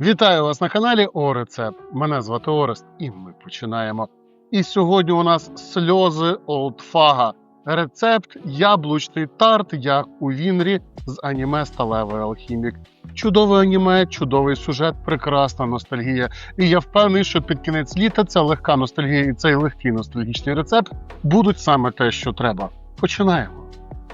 Вітаю вас на каналі Орецепт. Мене звати Орест, і ми починаємо. І сьогодні у нас сльози Олдфага. Рецепт яблучний тарт, як у Вінрі з аніме Сталевий алхімік. Чудове аніме, чудовий сюжет, прекрасна ностальгія. І я впевнений, що під кінець літа ця легка ностальгія і цей легкий ностальгічний рецепт будуть саме те, що треба. Починаємо.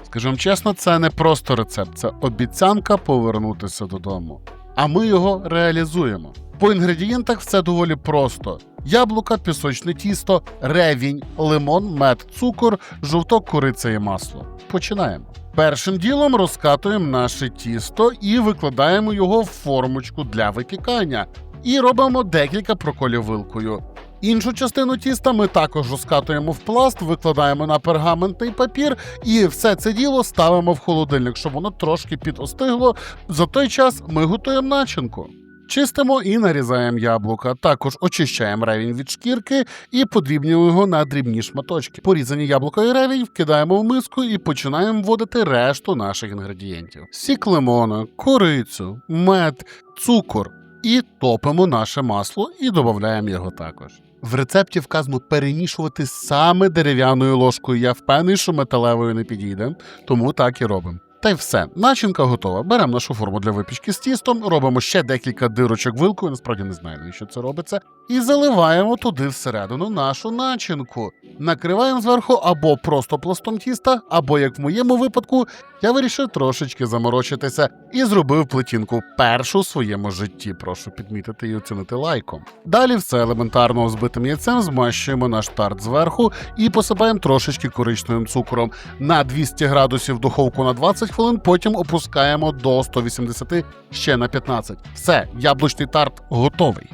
Скажу вам чесно, це не просто рецепт, це обіцянка повернутися додому. А ми його реалізуємо. По інгредієнтах все доволі просто: яблука, пісочне тісто, ревінь, лимон, мед, цукор, жовток, куриця і масло. Починаємо. Першим ділом розкатуємо наше тісто і викладаємо його в формочку для випікання. І робимо декілька проколів вилкою. Іншу частину тіста ми також розкатуємо в пласт, викладаємо на пергаментний папір і все це діло ставимо в холодильник, щоб воно трошки підостигло. За той час ми готуємо начинку. Чистимо і нарізаємо яблука. Також очищаємо ревінь від шкірки і подрібнюємо його на дрібні шматочки. Порізані яблука і ревінь вкидаємо в миску і починаємо вводити решту наших інгредієнтів: сік лимона, корицю, мед, цукор. І топимо наше масло і додаємо його також. В рецепті вказано перемішувати саме дерев'яною ложкою. Я впевнений, що металевою не підійде, тому так і робимо. Та й все, начинка готова. Беремо нашу форму для випічки з тістом, робимо ще декілька дирочок вилкою, насправді не знаю, навіщо це робиться, і заливаємо туди всередину нашу начинку. Накриваємо зверху або просто пластом тіста, або, як в моєму випадку, я вирішив трошечки заморочитися і зробив плетінку першу в своєму житті. Прошу підмітити і оцінити лайком. Далі все елементарно збитим яйцем змащуємо наш тарт зверху і посипаємо трошечки коричневим цукром на 200 градусів духовку на 20 хвилин, потім опускаємо до 180 ще на 15. Все, яблучний тарт готовий.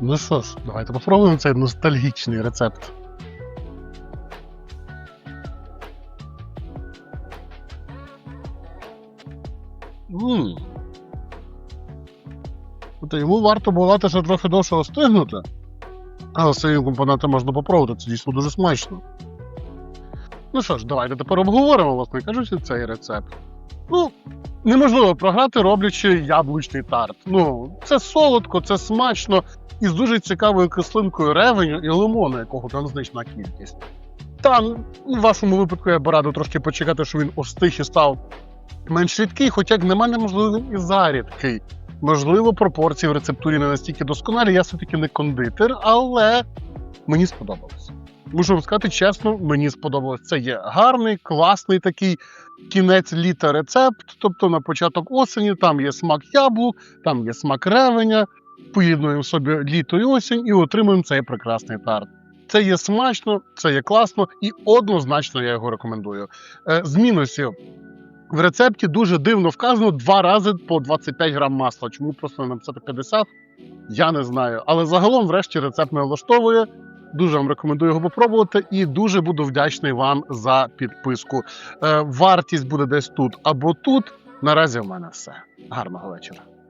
Ну що ж, давайте попробуємо цей ностальгічний рецепт. Ммм. Тобто йому варто було дати ще трохи довше остигнути. Але свої компоненти можна попробувати, це дійсно дуже смачно. Ну що ж, давайте тепер обговоримо, власне кажучи, цей рецепт. Ну, неможливо програти, роблячи яблучний тарт. Ну, це солодко, це смачно і з дуже цікавою кислинкою ревеню і лимону, якого там значна кількість. Там, в вашому випадку, я б радив трошки почекати, що він остиг і став менш рідкий, хоча як на мене, можливо, він і зарідкий. Можливо, пропорції в рецептурі не настільки досконалі, я все-таки не кондитер, але мені сподобалось. Мушу вам сказати чесно, мені сподобалось. Це є гарний, класний такий кінець літа рецепт. Тобто на початок осені там є смак яблук, там є смак ревеня. Поєднуємо собі літо і осінь і отримуємо цей прекрасний тарт. Це є смачно, це є класно і однозначно я його рекомендую. Е, З мінусів. В рецепті дуже дивно вказано два рази по 25 грам масла. Чому просто не написати 50? Я не знаю. Але загалом, врешті, рецепт не влаштовує. Дуже вам рекомендую його попробувати і дуже буду вдячний вам за підписку. Е, вартість буде десь тут або тут. Наразі в мене все. Гарного вечора.